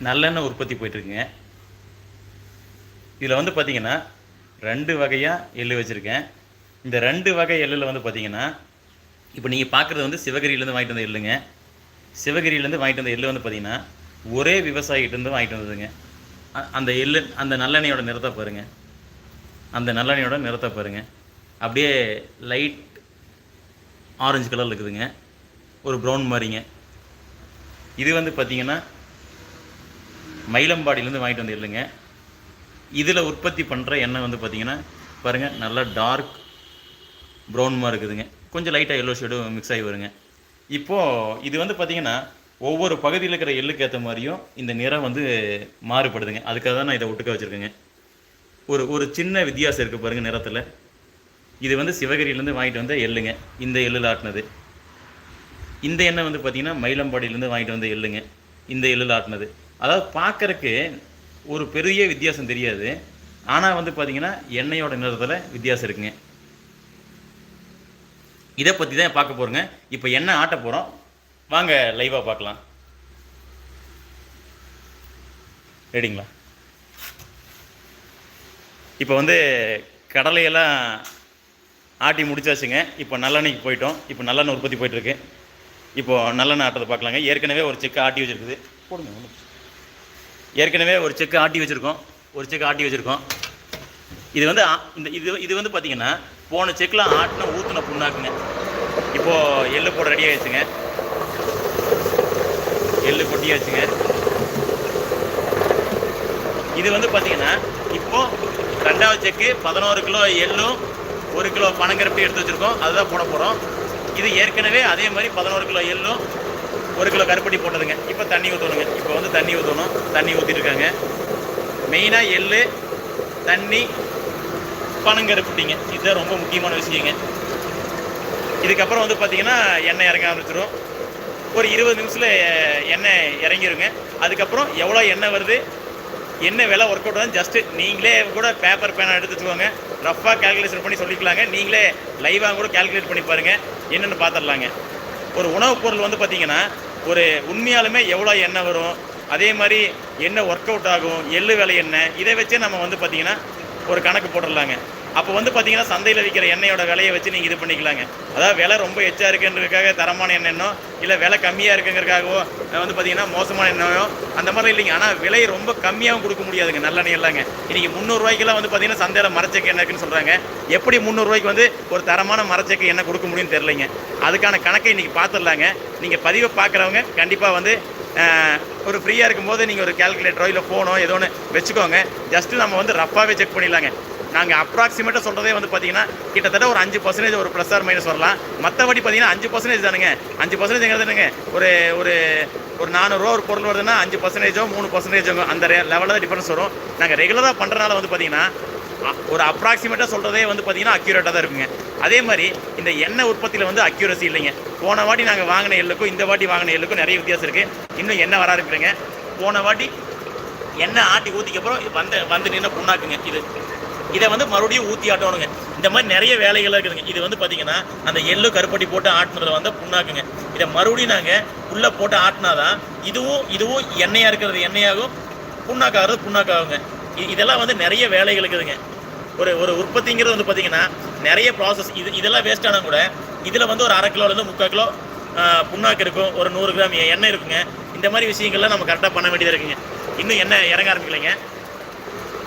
நல்லெண்ணெய் உற்பத்தி போயிட்டுருக்குங்க. இதில் வந்து பார்த்தீங்கன்னா ரெண்டு வகையாக எள்ளு வச்சுருக்கேன். இந்த ரெண்டு வகை எள்ளில் வந்து பார்த்தீங்கன்னா இப்போ நீங்கள் பார்க்குறது வந்து சிவகிரியிலேருந்து வாங்கிட்டு வந்த எள்ளுங்க. சிவகிரியிலேருந்து வாங்கிட்டு வந்த எள்ளு வந்து பார்த்தீங்கன்னா ஒரே விவசாயிகிட்டேருந்து வாங்கிட்டு வந்ததுங்க. அ- அந்த எள்ளு அந்த நல்லெண்ணெயோட நிறத்தை பாருங்க. அந்த நல்லெண்ணெயோட நிறத்தை பாருங்க. அப்படியே லைட் ஆரஞ்சு கலரில் இருக்குதுங்க. ஒரு ப்ரௌன் மாதிரிங்க. இது வந்து பார்த்தீங்கன்னா மயிலம்பாடியிலேருந்து வாங்கிட்டு வந்து இல்லைங்க இதில் உற்பத்தி பண்ணுற எண்ணெய் வந்து பார்த்தீங்கன்னா பாருங்கள் நல்லா டார்க் ப்ரௌன்மாக இருக்குதுங்க. கொஞ்சம் லைட்டாக எல்லோ ஷேடும் மிக்ஸ் ஆகி வருங்க. இப்போது இது வந்து பார்த்தீங்கன்னா ஒவ்வொரு பகுதியில் இருக்கிற எள்ளுக்கு ஏற்ற மாதிரியும் இந்த நிறம் வந்து மாறுபடுதுங்க. அதுக்காக தான் நான் இதை ஒட்டுக்க வச்சுருக்கேங்க. ஒரு ஒரு சின்ன வித்தியாசம் இருக்குது பாருங்கள் நிறத்தில். இது வந்து சிவகிரியிலேருந்து வாங்கிட்டு வந்த எள்ளுங்க. இந்த எள்ளில் ஆட்டினது இந்த எண்ணெய் வந்து பார்த்தீங்கன்னா மயிலம்பாடியிலேருந்து வாங்கிட்டு வந்த எள்ளுங்க. இந்த எள்ளில் ஆட்டினது அதாவது பார்க்கறக்கு ஒரு பெரிய வித்தியாசம் தெரியாது. ஆனால் வந்து பார்த்திங்கன்னா எண்ணெயோட நிறத்தில் வித்தியாசம் இருக்குங்க. இதை பற்றி தான் பார்க்க போகிறோங்க இப்போ எண்ணெய் ஆட்ட போகிறோம் வாங்க லைவாக பார்க்கலாம். ரெடிங்களா இப்போ வந்து கடலையெல்லாம் ஆட்டி முடிச்சாச்சுங்க. இப்போ நல்லெண்ணெய்க்கு போயிட்டோம். இப்போ நல்லெண்ணெய் உற்பத்தி போயிட்டுருக்கு இப்போது நல்லெண்ணெய் ஆட்டத்தை பார்க்கலாங்க. ஏற்கனவே ஒரு செக்கு ஆட்டி வச்சுருக்குது. போடுங்க ஏற்கனவே ஒரு செக்கு ஆட்டி வச்சுருக்கோம். ஒரு செக்கு ஆட்டி வச்சுருக்கோம். இது வந்து ஆ- இந்த இது இது வந்து பார்த்தீங்கன்னா போன செக்கில் ஆட்டின ஊற்றின புண்ணாக்குங்க. இப்போது எள்ளு போட ரெடி ஆயிடுச்சுங்க. எள்ளு கொட்டியாச்சுங்க. இது வந்து பார்த்தீங்கன்னா இப்போது ரெண்டாவது செக்கு பதினோரு கிலோ எள்ளும் ஒரு கிலோ பனங்கருப்பி எடுத்து வச்சுருக்கோம். அதுதான் போட போகிறோம் இது ஏற்கனவே அதே மாதிரி பதினோரு கிலோ எள்ளும் ஒரு கிலோ கருப்பட்டி போட்டதுங்க. இப்போ தண்ணி ஊற்றணுங்க இப்போ வந்து தண்ணி ஊற்றணும் தண்ணி ஊற்றிருக்காங்க மெயினாக எள்ளு தண்ணி பனங்கருப்பட்டிங்க. இதுதான் ரொம்ப முக்கியமான விஷயங்க. இதுக்கப்புறம் வந்து பார்த்தீங்கன்னா எண்ணெய் இறங்க ஆரம்பிச்சிடும் ஒரு இருபது நிமிஷத்தில் எண்ணெய் இறங்கிருங்க. அதுக்கப்புறம் எவ்வளோ எண்ணெய் வருது? என்ன விலை ஒர்க் அவுட் ஆகுது ஜஸ்ட்டு நீங்களே கூட பேப்பர் பேனா எடுத்து வச்சுக்கோங்க. ரஃபாக கால்குலேஷன் பண்ணி சொல்லிக்கலாங்க. நீங்களே லைவாக கூட கால்குலேட் பண்ணி பாருங்கள் என்னென்னு பார்த்துடலாங்க ஒரு உணவுப் பொருள் வந்து பார்த்திங்கன்னா ஒரு உண்மையாலுமே எவ்வளோ எண்ணெய் வரும் அதே மாதிரி என்ன ஒர்க் அவுட் ஆகும் எள்ளு விலை என்ன இதை வச்சே நம்ம வந்து பார்த்திங்கன்னா ஒரு கணக்கு போட்டுடலாங்க. அப்போ வந்து பார்த்தீங்கன்னா சந்தையில் விற்கிற எண்ணெயோட விலையை வச்சு நீங்கள் இது பண்ணிக்கலாங்க. அதாவது விலை ரொம்ப எச்சா இருக்குன்றதுக்காக தரமான எண்ணெய்னோ இல்லை விலை கம்மியாக இருக்குங்கிறதுக்காகவோ வந்து பார்த்தீங்கன்னா மோசமான எண்ணெயோ அந்த மாதிரி இல்லைங்க. ஆனால் விலை ரொம்ப கம்மியாகவும் கொடுக்க முடியாதுங்க நல்லெண்ணெய் எல்லாங்க இன்றைக்கி முந்நூறுரூவாய்க்கெல்லாம் வந்து பார்த்தீங்கன்னா சந்தையில் மரச்சக்கு எண்ணெய் இருக்குன்னு சொல்கிறாங்க எப்படி முந்நூறுரூவாய்க்கு வந்து ஒரு தரமான மரச்செக்கு எண்ணெய் கொடுக்க முடியும்னு தெரிலங்க அதுக்கான கணக்கை இன்றைக்கி பார்த்துடலாங்க. நீங்கள் பதிவை பார்க்குறவங்க கண்டிப்பாக வந்து ஒரு ஃப்ரீயாக இருக்கும்போது நீங்கள் ஒரு கேல்குலேட்டரோ இல்லை ஃபோனோ ஏதோ ஒன்று வச்சுக்கோங்க. ஜஸ்ட்டு நம்ம வந்து ரஃபாகவே செக் பண்ணிடலாங்க. நாங்கள் அப்ராக்சிமேட்டாக சொல்கிறதே வந்து பார்த்தீங்கன்னா கிட்டத்தட்ட ஒரு அஞ்சு பர்சன்டேஜ் ஒரு ப்ளஸ் ஆர் மைனஸ் வரலாம். மற்றபடி பார்த்தீங்கன்னா அஞ்சு பர்சன்டேஜ் தானுங்க. அஞ்சு பர்சன்டேஜ்ங்கிறது என்னங்க? ஒரு ஒரு ஒரு நானூறுரூவா ஒரு பொருள் வருதுன்னா அஞ்சு பர்சன்டேஜோ மூணு பர்சன்டேஜோ அந்த லெவலில் தான் டிஃபரன்ஸ் வரும். நாங்கள் ரெகுலராக பண்ணுறனால வந்து பார்த்தீங்கன்னா ஒரு அப்ராக்சிமேட்டாக சொல்கிறதே வந்து பார்த்தீங்கன்னா அக்யூரேட்டாக தான் இருக்குங்க. அதே மாதிரி இந்த எண்ணெய் உற்பத்தியில் வந்து அக்யூரசி இல்லைங்க. போன வாட்டி நாங்கள் வாங்கின எல்லுக்கும் இந்த வாட்டி வாங்கின எல்லுக்கும் நிறைய வித்தியாசம் இருக்குது இன்னும் எண்ணெய் வர இருக்குதுங்க போன வாட்டி எண்ணெய் ஆட்டி ஊற்றிக்கப்புறம் வந்து வந்து நின்று புண்ணாக்குங்க இது. இதை வந்து மறுபடியும் ஊற்றி ஆட்டணுங்க இந்த மாதிரி நிறைய வேலைகள் இருக்குதுங்க. இது வந்து பார்த்தீங்கன்னா அந்த எள்ளு கருப்பட்டி போட்டு ஆட்டுனதை வந்து புண்ணாக்குங்க. இதை மறுபடியும் நாங்கள் உள்ளே போட்டு ஆட்டினாதான் இதுவும் இதுவும் எண்ணெயாக இருக்கிறது எண்ணெயாகும் புண்ணாக்காகிறது புண்ணாக்காகுங்க. இதெல்லாம் வந்து நிறைய வேலைகள் இருக்குதுங்க. ஒரு ஒரு உற்பத்திங்கிறது வந்து பார்த்தீங்கன்னா நிறைய ப்ராசஸ் இது இதெல்லாம் வேஸ்ட் ஆனால் கூட இதில் வந்து ஒரு அரை கிலோலேருந்து முக்கால் கிலோ புண்ணாக்கு இருக்கும். ஒரு நூறு கிராம் எண்ணெய் இருக்குங்க. இந்த மாதிரி விஷயங்கள்லாம் நம்ம கரெக்டாக பண்ண வேண்டியதாக இருக்குங்க. இன்னும் எண்ணெய் இறங்க ஆரம்பிக்கலைங்க.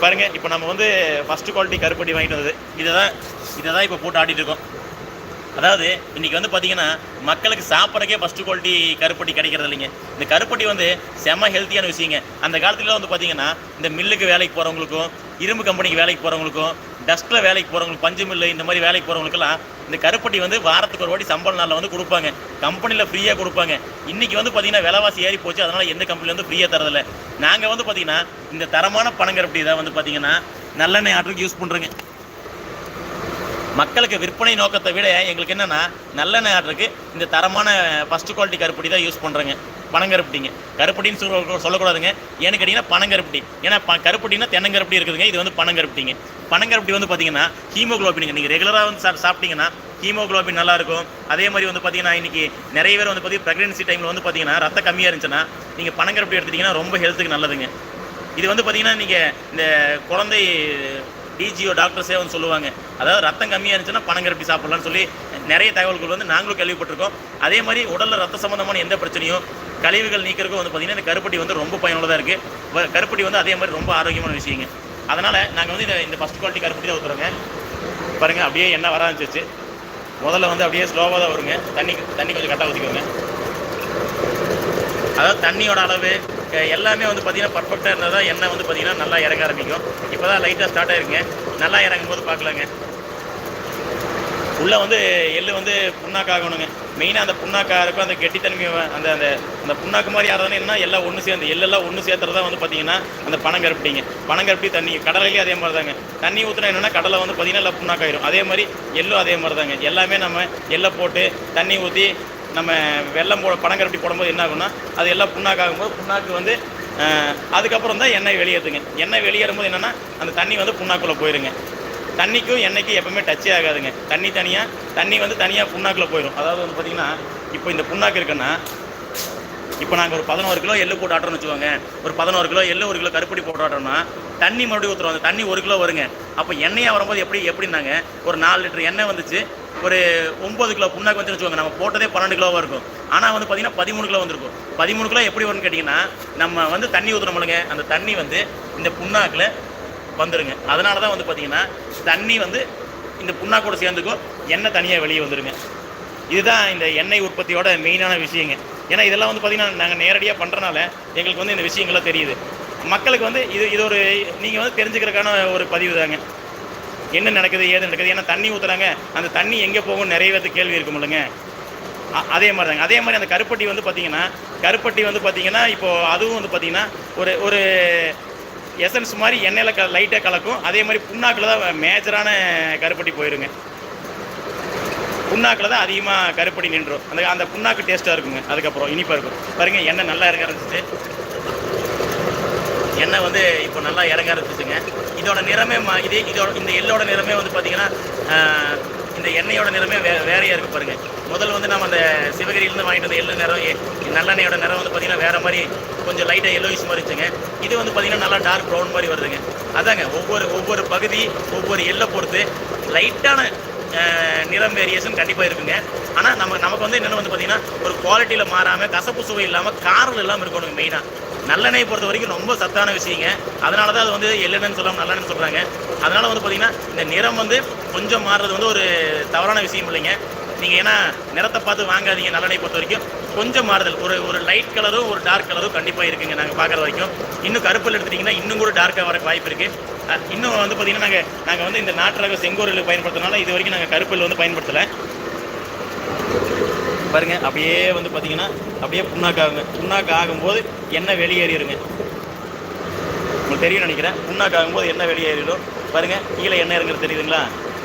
பாருங்க இப்போ நம்ம வந்து ஃபர்ஸ்ட் குவாலிட்டி கருப்பட்டி வாங்கிட்டு வந்தது. இதை தான் இதை தான் இப்போ போட்டு ஆடிட்டு இருக்கோம். அதாவது இன்னைக்கு வந்து பார்த்தீங்கன்னா மக்களுக்கு சாப்பிட்றக்கே ஃபர்ஸ்ட் குவாலிட்டி கருப்பட்டி கிடைக்கிறது இல்லைங்க. இந்த கருப்பட்டி வந்து செம்ம ஹெல்த்தியான விஷயங்க. அந்த காலத்துல வந்து பார்த்தீங்கன்னா இந்த மில்லுக்கு வேலைக்கு போகிறவங்களுக்கும் இரும்பு கம்பெனிக்கு வேலைக்கு போகிறவங்களுக்கும் டஸ்ட்டில் வேலைக்கு போகிறவங்களுக்கு பஞ்சு மில்லு இந்த மாதிரி வேலைக்கு போகிறவங்களுக்கெல்லாம் இந்த கருப்பட்டி வந்து வாரத்துக்கு ஒரு வாட்டி சம்பள நாளில் வந்து கொடுப்பாங்க. கம்பெனியில் ஃப்ரீயாக கொடுப்பாங்க. இன்னைக்கு வந்து பார்த்தீங்கன்னா விலைவாசி ஏறி போச்சு அதனால் எந்த கம்பெனியில் வந்து ஃப்ரீயாக தரதில்லை. நாங்கள் வந்து பார்த்திங்கன்னா இந்த தரமான பனங்கருப்பட்டி தான் வந்து பார்த்தீங்கன்னா நல்லெண்ணெய் ஆட்டுக்கு யூஸ் பண்ணுறோங்க மக்களுக்கு விற்பனை நோக்கத்தை விட எங்களுக்கு என்னென்னா நல்லெண்ணெய் ஆர்டருக்கு இந்த தரமான ஃபஸ்ட்டு குவாலிட்டி கருப்படி தான் யூஸ் பண்ணுறேங்க பனங்கருப்பட்டிங்க. கருப்பட்டின்னு சொல்ல சொல்லக்கூடாதுங்க. ஏன்னு கேட்டிங்கன்னா பனங்கருப்பட்டி. ஏன்னா ப கருப்பட்டினா தென்னங்கருப்படி இருக்குதுங்க. இது வந்து பனங்கருப்பட்டிங்க. பனங்கருப்பட்டி வந்து பார்த்தீங்கன்னா ஹீமோக்ளோபினுங்க. நீங்கள் ரெகுலராக வந்து சா சாப்பிட்டீங்கன்னா ஹீமோக்ளோபின் நல்லாயிருக்கும் அதே மாதிரி வந்து பார்த்தீங்கன்னா இன்னைக்கு நிறைய பேர் வந்து பார்த்தீங்கன்னா ப்ரெக்னென்சி டைமில் வந்து பார்த்தீங்கன்னா ரத்தம் கம்மியாக இருந்துச்சுன்னா நீங்கள் பனங்கருப்பட்டி எடுத்துட்டிங்கன்னா ரொம்ப ஹெல்த்துக்கு நல்லதுங்க. இது வந்து பார்த்தீங்கன்னா நீங்கள் இந்த குழந்தை டிஜிஓ டாக்டர்ஸே வந்து சொல்லுவாங்க. அதாவது ரத்தம் கம்மியாக இருந்துச்சுன்னா பனங்கருப்பி சாப்பிட்லான்னு சொல்லி நிறைய தகவல்கள் வந்து நாங்களும் கேள்விப்பட்டிருக்கோம். அதே மாதிரி உடலில் ரத்த சம்மந்தமான எந்த பிரச்சனையும் கழிவுகள் நீக்கிறதுக்கும் வந்து பார்த்தீங்கன்னா இந்த கருப்பட்டி வந்து ரொம்ப பயனுள்ளதாக இருக்குது கருப்பட்டி வந்து அதே மாதிரி ரொம்ப ஆரோக்கியமான விஷயங்க. அதனால் நாங்கள் வந்து இந்த இந்த ஃபஸ்ட் குவாலிட்டி கருப்பட்டி தான் ஊற்றுறோங்க பாருங்கள் அப்படியே எண்ணெய் வர ஆரம்பிச்சிச்சு முதல்ல வந்து அப்படியே ஸ்லோவாக தான் வருங்க தண்ணி தண்ணி கொஞ்சம் கரெக்டாக ஊற்றிக்கோங்க அதாவது தண்ணியோட அளவு எல்லாமே வந்து பார்த்தீங்கன்னா பர்ஃபெக்டாக இருந்தால் தான் எண்ணெய் வந்து பார்த்தீங்கன்னா நல்லா இறங்க ஆரம்பிக்கும். இப்போ தான் லைட்டாக ஸ்டார்ட் ஆயிருங்க. நல்லா இறங்கும் போது பார்க்கலாங்க. உள்ளே வந்து எள்ளு வந்து புண்ணாக்காகணுங்க. மெயினாக அந்த புண்ணாக்காக இருக்கும் அந்த கெட்டித்தன்மை அந்த அந்த அந்த புண்ணாக்கு மாதிரி யாராவது என்ன எல்லாம் ஒன்று சேர்ந்து எள்ளெல்லாம் ஒன்று சேர்த்துறது தான் வந்து பார்த்தீங்கன்னா அந்த பனங்கருப்பட்டிங்க பனங்கருப்பட்டி தண்ணி கடலையிலேயே அதே மாதிரி தாங்க தண்ணி ஊற்றினா என்னென்னா கடலை வந்து பார்த்தீங்கன்னா எல்லாம் புண்ணாக்காயிரும். அதே மாதிரி எள்ளும் அதே மாதிரி தாங்க எல்லாமே நம்ம எள்ளை போட்டு தண்ணி ஊற்றி நம்ம வெள்ளம் போ பனங்கருப்பட்டி போடும்போது என்ன ஆகும்னா அது எல்லாம் புண்ணாக்கு ஆகும்போது புண்ணாக்கு வந்து அதுக்கப்புறம் தான் எண்ணெய் வெளியேறுதுங்க எண்ணெய் வெளியேறும் போது என்னென்னா அந்த தண்ணி வந்து புண்ணாக்குள்ளே போயிருங்க. தண்ணிக்கும் எண்ணெய்க்கும் எப்பவுமே டச்சே ஆகாதுங்க. தண்ணி தனியாக தண்ணி வந்து தனியாக புண்ணாக்கில் போயிடும் அதாவது வந்து பார்த்திங்கன்னா இப்போ இந்த புண்ணாக்கு இருக்குன்னா இப்போ நாங்கள் ஒரு பதினோரு கிலோ எள்ளு போட்டு ஆட்டோம்னு வச்சுக்கோங்க. ஒரு பதினோரு கிலோ எள்ளு ஒரு கிலோ கருப்படி போட்டு ஆட்டோம்னா தண்ணி மறுபடியும் ஊற்றுறோம் அந்த தண்ணி ஒரு கிலோ வருங்க. அப்போ எண்ணெயாக வரும்போது எப்படி எப்படின்னாங்க ஒரு நாலு லிட்டர் எண்ணெய் வந்துச்சு. ஒரு ஒம்பது கிலோ புண்ணாக்கு வந்து வச்சுக்கோங்க நம்ம போட்டதே பன்னெண்டு கிலோவாக இருக்கும். ஆனால் வந்து பார்த்தீங்கன்னா பதிமூணு கிலோ வந்திருக்கும். பதிமூணு கிலோ எப்படி வரும்னு கேட்டிங்கன்னா நம்ம வந்து தண்ணி ஊற்றுறோம்லங்க அந்த தண்ணி வந்து இந்த புண்ணாக்கில் வந்துருங்க. அதனால தான் வந்து பார்த்தீங்கன்னா தண்ணி வந்து இந்த புண்ணாக்கோட சேர்ந்துக்கும் எண்ணெய் தனியாக வெளியே வந்துருங்க. இதுதான் இந்த எண்ணெய் உற்பத்தியோட மெயினான விஷயங்க. ஏன்னா இதெல்லாம் வந்து பார்த்தீங்கன்னா நாங்கள் நேரடியாக பண்ணுறனால எங்களுக்கு வந்து இந்த விஷயங்கள்லாம் தெரியுது. மக்களுக்கு வந்து இது இது ஒரு நீங்கள் வந்து தெரிஞ்சுக்கிறதுக்கான ஒரு பதிவு தாங்க என்ன நடக்குது ஏது நடக்குது? ஏன்னா தண்ணி ஊற்றுறாங்க அந்த தண்ணி எங்கே போகும் நிறைய பேருக்கு கேள்வி இருக்கும் இல்லைங்க. அதே மாதிரி தாங்க அதே மாதிரி அந்த கருப்பட்டி வந்து பார்த்தீங்கன்னா கருப்பட்டி வந்து பார்த்தீங்கன்னா இப்போது அதுவும் வந்து பார்த்தீங்கன்னா ஒரு ஒரு எசன்ஸ் மாதிரி எண்ணெயில் க லைட்டாக கலக்கும். அதே மாதிரி புண்ணாக்கில் தான் மேஜரான கருப்பட்டி போயிருங்க. புண்ணாக்கில் தான் அதிகமாக கருப்பட்டி நின்றும். அந்த அந்த புண்ணாக்கு டேஸ்ட்டாக இருக்குங்க. அதுக்கப்புறம் இனிப்பாக இருக்கும். பாருங்கள் எண்ணெய் நல்லா இருக்க ஆரம்பிச்சிட்டு எண்ணெய் வந்து இப்போ நல்லா இறங்க ஆரம்பிச்சுங்க இதோட நிறமே மா இது இதோட இந்த எள்ளோட நிறமே வந்து பார்த்தீங்கன்னா இந்த எண்ணெயோட நிறமே வே வேறையாக இருக்குது பாருங்கள் முதல்ல வந்து நம்ம அந்த சிவகிரியிலேருந்து வாங்கிட்டு வந்த எள்ளு நிறம் நல்லெண்ணெயோட நிறம் வந்து பார்த்தீங்கன்னா வேற மாதிரி கொஞ்சம் லைட்டாக எல்லோயிஸ் மாதிரி இருந்துச்சுங்க இது வந்து பார்த்தீங்கன்னா நல்லா டார்க் ப்ரௌன் மாதிரி வருதுங்க. அதாங்க ஒவ்வொரு ஒவ்வொரு பகுதி ஒவ்வொரு எல்லை பொறுத்து லைட்டான நிறம் வேரியேஷன் கண்டிப்பாக இருக்குங்க. ஆனால் நம்ம நமக்கு வந்து என்னென்னு வந்து பார்த்தீங்கன்னா ஒரு குவாலிட்டியில் மாறாமல் கசப்பு சுவை இல்லாமல் காரம் இல்லாமல் இருக்கணுங்க மெயினாக நல்லெண்ணெய் பொறுத்த வரைக்கும் ரொம்ப சத்தான விஷயங்க. அதனால தான் அது வந்து எள்ளெண்ணெய்னு சொல்லாமல் நல்லெண்ணு சொல்கிறாங்க அதனால் வந்து பார்த்திங்கன்னா இந்த நிறம் வந்து கொஞ்சம் மாறுறது வந்து ஒரு தவறான விஷயம் இல்லைங்க. நீங்கள் ஏன்னா நிறத்தை பார்த்து வாங்காதீங்க நல்லெண்ணெய் பொறுத்த வரைக்கும். கொஞ்சம் மாறுதல். ஒரு ஒரு லைட் கலரும் ஒரு டார்க் கலரும் கண்டிப்பாக இருக்குங்க நாங்கள் பார்க்குற வரைக்கும். இன்னும் கருப்பில் எடுத்துட்டிங்கன்னா இன்னும் கூட டார்க்காக வர வாய்ப்பு இருக்குது இன்னும் வந்து பார்த்தீங்கன்னா நாங்கள் நாங்கள் வந்து இந்த நாட்டு ரக செங்கோரில் பயன்படுத்தினால இது வரைக்கும் நாங்கள் கருப்பில் வந்து பயன்படுத்தலை. பாருங்க அப்படியே வந்து பார்த்தீங்கன்னா அப்படியே புண்ணாக்கு ஆகுங்க புண்ணாக்கு ஆகும்போது எண்ணெய் வெளியேறிடுங்க உங்களுக்கு தெரியும் நினைக்கிறேன். புண்ணாக்கு ஆகும்போது எண்ணெய் வெளியேறிடும். பாருங்க கீழே எண்ணெய் இறங்குறது தெரியுதுங்களா?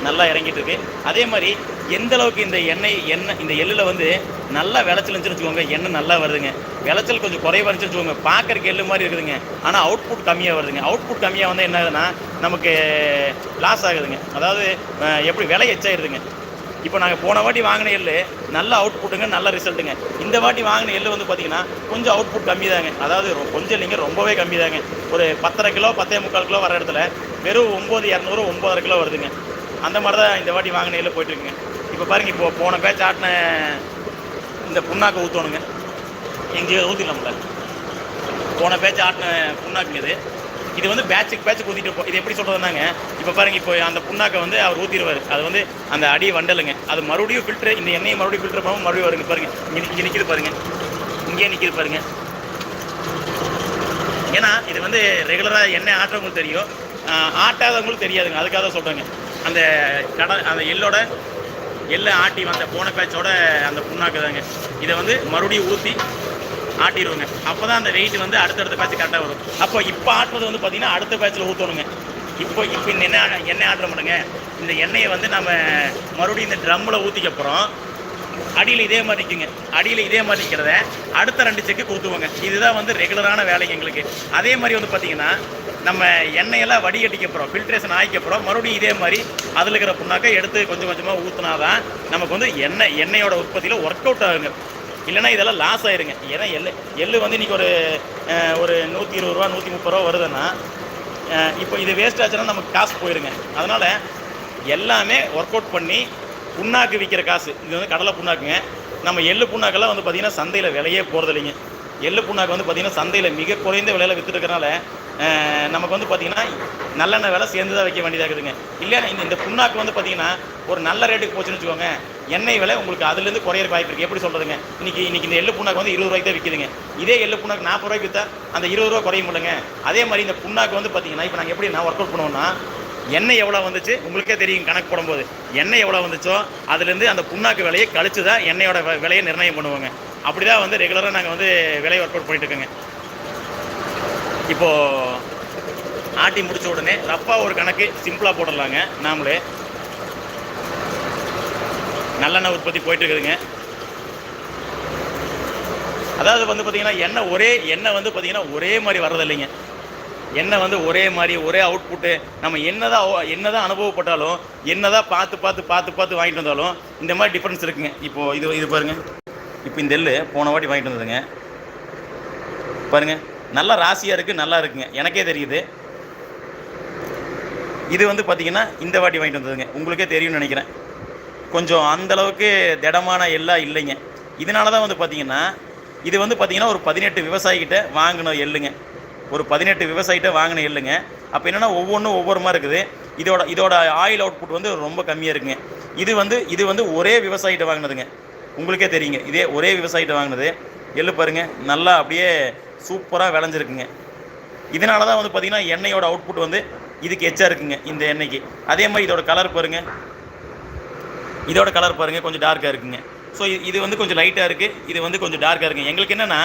நல்லா இறங்கிட்டு இருக்கு. அதே மாதிரி எந்த அளவுக்கு இந்த எண்ணெய் எண்ணெய் இந்த எள்ளில் வந்து நல்லா விளைச்சல் இருந்துச்சுன்னு வச்சுக்கோங்க எண்ணெய் நல்லா வருதுங்க. விளைச்சல் கொஞ்சம் குறைவா இருந்துச்சுன்னு வச்சுக்கோங்க பார்க்கறக்கு எள்ளு மாதிரி இருக்குதுங்க. ஆனால் அவுட்புட் கம்மியாக வருதுங்க. அவுட்புட் கம்மியாக வந்து என்ன ஆகுதுன்னா நமக்கு லாஸ் ஆகுதுங்க. அதாவது எப்படி விலை எச்சாயிருதுங்க. இப்போ நாங்கள் போன வாட்டி வாங்கின எள்ளு நல்ல அவுட்புட்டுங்க நல்ல ரிசல்ட்டுங்க இந்த வாட்டி வாங்கின எள்ளு வந்து பார்த்தீங்கன்னா கொஞ்சம் அவுட்புட் கம்மி தாங்க அதாவது கொஞ்சம் இல்லைங்க ரொம்பவே கம்மி தாங்க ஒரு பத்தரை கிலோ பத்தே முக்கால் கிலோ வர இடத்துல வெறும் ஒம்பது இரநூறு ஒம்பதரை கிலோ வருதுங்க. அந்த மாதிரி தான் இந்த வாட்டி வாங்கின எள்ளு போயிட்டுருக்குங்க. இப்போ பாருங்க இப்போ போன பேட்ச் ஆட்டின இந்த புண்ணாக்கு ஊற்றணுங்க எங்கேயோ ஊற்றிடலாம்ல போன பேட்ச் ஆட்டின புண்ணாக்குங்க இது. இது வந்து பேட்சுக்கு பேட்சுக்கு ஊற்றிட்டு போ இது எப்படி சொல்கிறதுனாங்க இப்போ பாருங்க இப்போ அந்த புண்ணாக்கை வந்து அவர் ஊற்றிடுவார் அது வந்து அந்த அடி வண்டலுங்க. அது மறுபடியும் ஃபில்டர் இந்த எண்ணெயை மறுபடியும் ஃபில்டர் பண்ணவும் மறுபடியும் வருங்க பாருங்கள் இங்கே இங்கே நிற்கிது பாருங்கள் இங்கேயே நிற்கிது பாருங்கள் ஏன்னா இது வந்து ரெகுலராக எண்ணெய் ஆட்டுறவங்களுக்கு தெரியும். ஆட்டாதவங்களுக்கு தெரியாதுங்க. அதுக்காக தான் சொல்கிறேங்க அந்த கடல் அந்த எள்ளோட எள்ளை ஆட்டி வந்த போன பேட்சோட அந்த புண்ணாக்கு தாங்க. இதை வந்து மறுபடியும் ஊற்றி ஆட்டிடுவோங்க. அப்போ தான் அந்த வெயிட் வந்து அடுத்தடுத்த பேட்ச் கரெக்டாக வரும். அப்போ இப்போ ஆட்டுறது வந்து பார்த்திங்கன்னா அடுத்த பேட்சில் ஊற்றணுங்க இப்போ இப்போ இந்த எண்ணெய் எண்ணெய் ஆட்டுற மாட்டேங்க. இந்த எண்ணெயை வந்து நம்ம மறுபடியும் இந்த ட்ரம்மில் ஊற்றிக்க போகிறோம் அடியில் இதே மாதிரி நிற்குங்க அடியில் இதே மாதிரி நிற்கிறத அடுத்த ரெண்டு செக்கு கொடுத்துவோங்க இதுதான் வந்து ரெகுலரான வேலைங்க எங்களுக்கு. அதே மாதிரி வந்து பார்த்தீங்கன்னா நம்ம எண்ணெயெல்லாம் வடிகட்டிக்க போகிறோம் ஃபில்ட்ரேஷன் ஆகிக்க போகிறோம் மறுபடியும் இதே மாதிரி அதில் இருக்கிற புண்ணாக்கை எடுத்து கொஞ்சம் கொஞ்சமாக ஊற்றினா தான் நமக்கு வந்து எண்ணெய் எண்ணெயோட உற்பத்தியில் ஒர்க் அவுட் ஆகுங்க. இல்லைன்னா இதெல்லாம் லாஸ் ஆயிருங்க. ஏன்னா எள்ளு எள்ளு வந்து இன்றைக்கி ஒரு ஒரு நூற்றி இருபது ரூபா நூற்றி முப்பது ரூபா வருதுன்னா இப்போ இது வேஸ்ட் ஆச்சுன்னா நமக்கு காசு போயிருங்க. அதனால் எல்லாமே ஒர்க் அவுட் பண்ணி புண்ணாக்கு விற்கிற காசு. இது வந்து கடலை புண்ணாக்குங்க. நம்ம எள்ளு புண்ணாக்கெல்லாம் வந்து பார்த்திங்கன்னா சந்தையில் விலையே போகிறது இல்லைங்க எள்ளு புண்ணாக்கு வந்து பார்த்திங்கன்னா சந்தையில் மிக குறைந்த விலையில் விற்றுருக்கனால நமக்கு வந்து பார்த்திங்கன்னா நல்லெண்ணெய் விலை சேர்ந்து தான் வைக்க வேண்டியதாக இருக்குதுங்க. இல்லை இந்த இந்த புண்ணாக்கு வந்து பார்த்திங்கன்னா ஒரு நல்ல ரேட்டுக்கு போச்சுன்னு வச்சுக்கோங்க. எண்ணெய் விலை உங்களுக்கு அதுலேருந்து குறையிற வாய்ப்பு இருக்குது எப்படி சொல்கிறதுங்க இன்றைக்கி இன்றைக்கி இந்த எள்ளு புண்ணாக்கு வந்து இருபது ரூபாய்க்கு தான் விற்கிதுங்க இதே எள்ளு புண்ணாக்கு நாற்பது ரூபாய்க்கு விற்றா அந்த இருபது ரூபா குறையும் இல்லைங்க. அதே மாதிரி இந்த புண்ணாக்கு வந்து பார்த்திங்கன்னா இப்போ நாங்கள் எப்படி நான் ஒர்க் அவுட் பண்ணுவோம்னா எண்ணெய் எவ்வளோ வந்துச்சு? உங்களுக்கே தெரியும் கணக்கு போடும்போது. எண்ணெய் எவ்வளோ வந்துச்சோ அதுலேருந்து அந்த புண்ணாக்கு விலையை கழிச்சு தான் எண்ணெயோட விலையை நிர்ணயம் பண்ணுவாங்க. அப்படி தான் வந்து ரெகுலராக நாங்கள் வந்து விலை ஒர்க் அவுட் பண்ணிட்டு இருக்கோங்க. இப்போது ஆட்டி முடிச்ச உடனே ரஃப்பாக ஒரு கணக்கு சிம்பிளாக போடலாங்க நாமளே. நல்லெண்ணெய் உற்பத்தி போயிட்டு இருக்குதுங்க அதாவது வந்து பார்த்திங்கன்னா எண்ணெய் ஒரே எண்ணெய் வந்து பார்த்தீங்கன்னா ஒரே மாதிரி வர்றதில்லைங்க. எண்ணெய் வந்து ஒரே மாதிரி ஒரே அவுட்புட்டு நம்ம என்னதான் என்ன என்னதான் அனுபவப்பட்டாலும் என்னதான் பார்த்து பார்த்து பார்த்து பார்த்து வாங்கிட்டு வந்தாலும் இந்த மாதிரி டிஃப்ரென்ஸ் இருக்குங்க. இப்போது இது இது பாருங்க. இப்போ இந்த எள்ளு போன வாட்டி வாங்கிட்டு வந்ததுங்க. பாருங்க. நல்லா ராசியாக இருக்குது நல்லா இருக்குங்க. எனக்கே தெரியுது. இது வந்து பார்த்திங்கன்னா இந்த வாட்டி வாங்கிட்டு வந்ததுங்க. உங்களுக்கே தெரியும்னு நினைக்கிறேன். கொஞ்சம் அந்தளவுக்கு திடமான எல்லாம் இல்லைங்க. இதனால தான் வந்து பார்த்திங்கன்னா இது வந்து பார்த்திங்கன்னா ஒரு பதினெட்டு விவசாயிகிட்ட வாங்கின எள்ளுங்க. ஒரு பதினெட்டு விவசாயிகிட்ட வாங்கின எள்ளுங்க. அப்போ என்னென்னா ஒவ்வொன்றும் ஒவ்வொரு மாதிரி இருக்குது. இதோட இதோட ஆயில் அவுட்புட் வந்து ரொம்ப கம்மியாக இருக்குங்க. இது வந்து இது வந்து ஒரே விவசாயிகிட்ட வாங்கினதுங்க. உங்களுக்கே தெரியுங்க. இதே ஒரே விவசாயிகிட்ட வாங்கினது. எள்ளு பாருங்க நல்லா அப்படியே சூப்பராக விளைஞ்சிருக்குங்க. இதனால தான் வந்து பார்த்திங்கன்னா எண்ணெயோட அவுட்புட் வந்து இதுக்கு எச்சா இருக்குங்க இந்த எண்ணெய்க்கு. அதே மாதிரி இதோட கலர் பாருங்க. இதோட கலர் பாருங்க கொஞ்சம் டார்க்காக இருக்குங்க. ஸோ இது வந்து கொஞ்சம் லைட்டாக இருக்குது இது வந்து கொஞ்சம் டார்க்காக இருக்குங்க. எங்களுக்கு என்னென்னா